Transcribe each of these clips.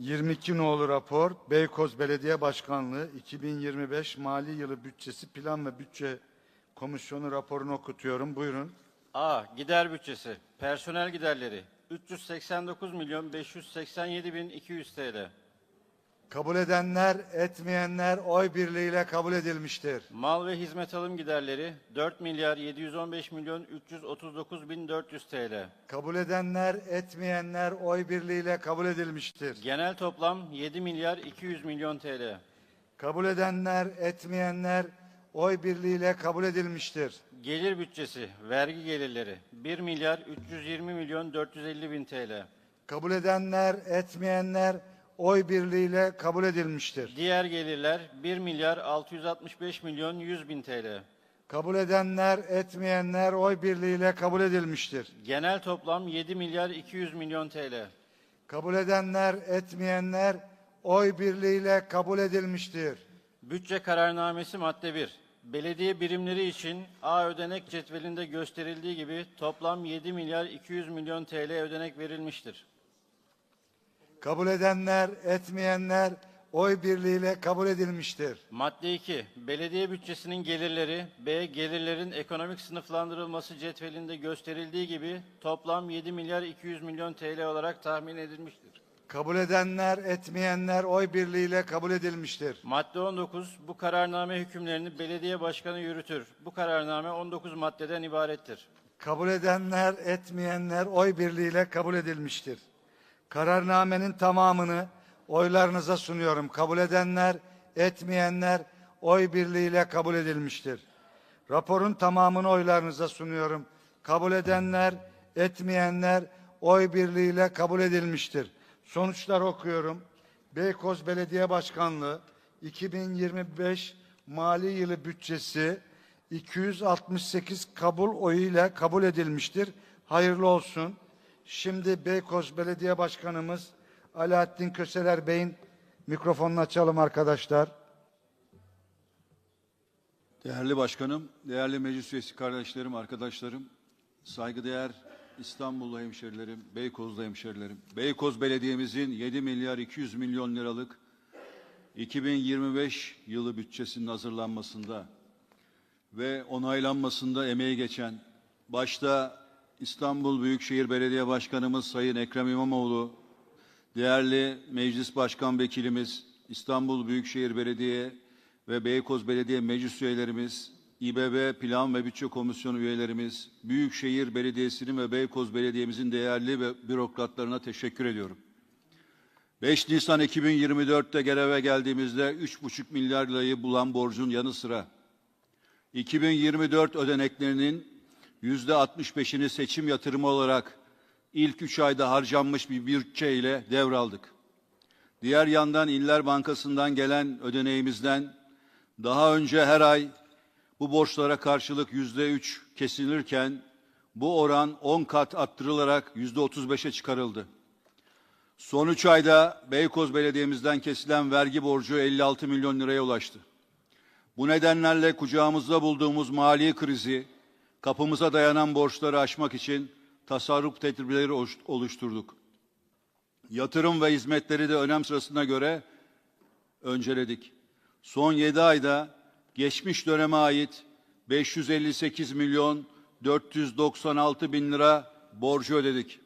22 nolu rapor Beykoz Belediye Başkanlığı 2025 Mali Yılı Bütçesi Plan ve Bütçe Komisyonu raporunu okutuyorum. Buyurun. A. Gider bütçesi. Personel giderleri 389 milyon 587 bin 200 TL. Kabul edenler, etmeyenler oy birliğiyle kabul edilmiştir. Mal ve hizmet alım giderleri 4 milyar 715 milyon 339 bin 400 TL. Kabul edenler, etmeyenler oy birliğiyle kabul edilmiştir. Genel toplam 7 milyar 200 milyon TL. Kabul edenler, etmeyenler oy birliğiyle kabul edilmiştir. Gelir bütçesi, vergi gelirleri 1 milyar 320 milyon 450 bin TL. Kabul edenler, etmeyenler oy birliğiyle kabul edilmiştir. Diğer gelirler 1 milyar 665 milyon 100 bin TL. Kabul edenler, etmeyenler oy birliğiyle kabul edilmiştir. Genel toplam 7 milyar 200 milyon TL. Kabul edenler, etmeyenler oy birliğiyle kabul edilmiştir. Bütçe kararnamesi madde 1. Belediye birimleri için A ödenek cetvelinde gösterildiği gibi toplam 7 milyar 200 milyon TL ödenek verilmiştir. Kabul edenler, etmeyenler oy birliğiyle kabul edilmiştir. Madde 2. Belediye bütçesinin gelirleri B gelirlerin ekonomik sınıflandırılması cetvelinde gösterildiği gibi toplam 7 milyar 200 milyon TL olarak tahmin edilmiştir. Kabul edenler, etmeyenler oy birliğiyle kabul edilmiştir. Madde 19. Bu kararname hükümlerini belediye başkanı yürütür. Bu kararname 19 maddeden ibarettir. Kabul edenler, etmeyenler oy birliğiyle kabul edilmiştir. Kararnamenin tamamını oylarınıza sunuyorum. Kabul edenler, etmeyenler oy birliğiyle kabul edilmiştir. Raporun tamamını oylarınıza sunuyorum. Kabul edenler, etmeyenler oy birliğiyle kabul edilmiştir. Sonuçlar okuyorum. Beykoz Belediye Başkanlığı 2025 mali yılı bütçesi 268 kabul oyu ile kabul edilmiştir. Hayırlı olsun. Şimdi Beykoz Belediye Başkanımız Alaaddin Köseler Bey'in mikrofonunu açalım arkadaşlar. Değerli başkanım, değerli meclis üyesi kardeşlerim, arkadaşlarım, saygıdeğer İstanbullu hemşerilerim, Beykozlu hemşerilerim. Beykoz Belediye'mizin 7 milyar 200 milyon liralık 2025 yılı bütçesinin hazırlanmasında ve onaylanmasında emeği geçen başta İstanbul Büyükşehir Belediye Başkanımız Sayın Ekrem İmamoğlu, değerli Meclis Başkan Vekilimiz, İstanbul Büyükşehir Belediye ve Beykoz Belediye Meclis üyelerimiz, İBB Plan ve Bütçe Komisyonu üyelerimiz, Büyükşehir Belediyesi'nin ve Beykoz Belediye'mizin değerli ve bürokratlarına teşekkür ediyorum. 5 Nisan 2024'te göreve geldiğimizde 3,5 milyar lirayı bulan borcun yanı sıra 2024 ödeneklerinin yüzde 65'ini seçim yatırımı olarak ilk 3 ayda harcanmış bir bütçe ile devraldık. Diğer yandan İller Bankası'ndan gelen ödeneğimizden daha önce her ay bu borçlara karşılık yüzde üç kesilirken bu oran 10 kat arttırılarak yüzde 35'e çıkarıldı. Son 3 ayda Beykoz Belediye'mizden kesilen vergi borcu 56 milyon liraya ulaştı. Bu nedenlerle kucağımızda bulduğumuz mali krizi, kapımıza dayanan borçları aşmak için tasarruf tedbirleri oluş- oluşturduk. Yatırım ve hizmetleri de önem sırasına göre önceledik. Son 7 ayda geçmiş döneme ait 558 milyon 496 bin lira borcu ödedik.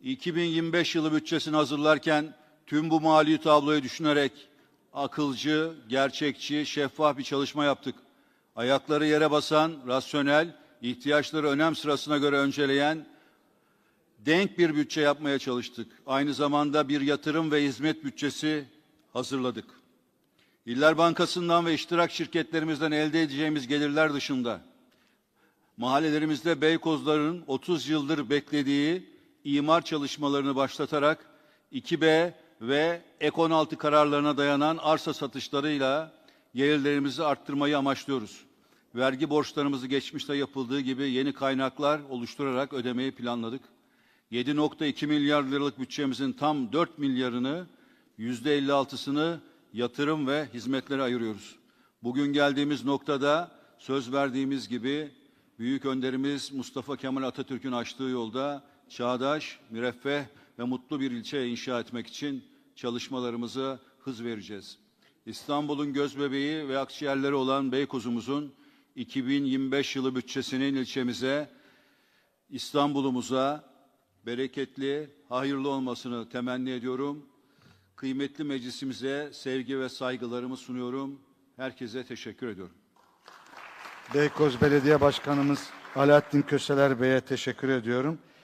2025 yılı bütçesini hazırlarken tüm bu mali tabloyu düşünerek akılcı, gerçekçi, şeffaf bir çalışma yaptık. Ayakları yere basan, rasyonel, ihtiyaçları önem sırasına göre önceleyen denk bir bütçe yapmaya çalıştık. Aynı zamanda bir yatırım ve hizmet bütçesi hazırladık. İller Bankası'ndan ve iştirak şirketlerimizden elde edeceğimiz gelirler dışında mahallelerimizde Beykozların 30 yıldır beklediği imar çalışmalarını başlatarak 2B ve Ek 16 kararlarına dayanan arsa satışlarıyla gelirlerimizi arttırmayı amaçlıyoruz. Vergi borçlarımızı geçmişte yapıldığı gibi yeni kaynaklar oluşturarak ödemeyi planladık. 7.2 milyar liralık bütçemizin tam 4 milyarını %56'sını yatırım ve hizmetlere ayırıyoruz. Bugün geldiğimiz noktada söz verdiğimiz gibi büyük önderimiz Mustafa Kemal Atatürk'ün açtığı yolda çağdaş, müreffeh ve mutlu bir ilçe inşa etmek için çalışmalarımıza hız vereceğiz. İstanbul'un gözbebeği ve akciğerleri olan Beykoz'umuzun 2025 yılı bütçesinin ilçemize, İstanbul'umuza bereketli, hayırlı olmasını temenni ediyorum. Kıymetli meclisimize sevgi ve saygılarımı sunuyorum. Herkese teşekkür ediyorum. Beykoz Belediye Başkanımız Alaaddin Köseler Bey'e teşekkür ediyorum.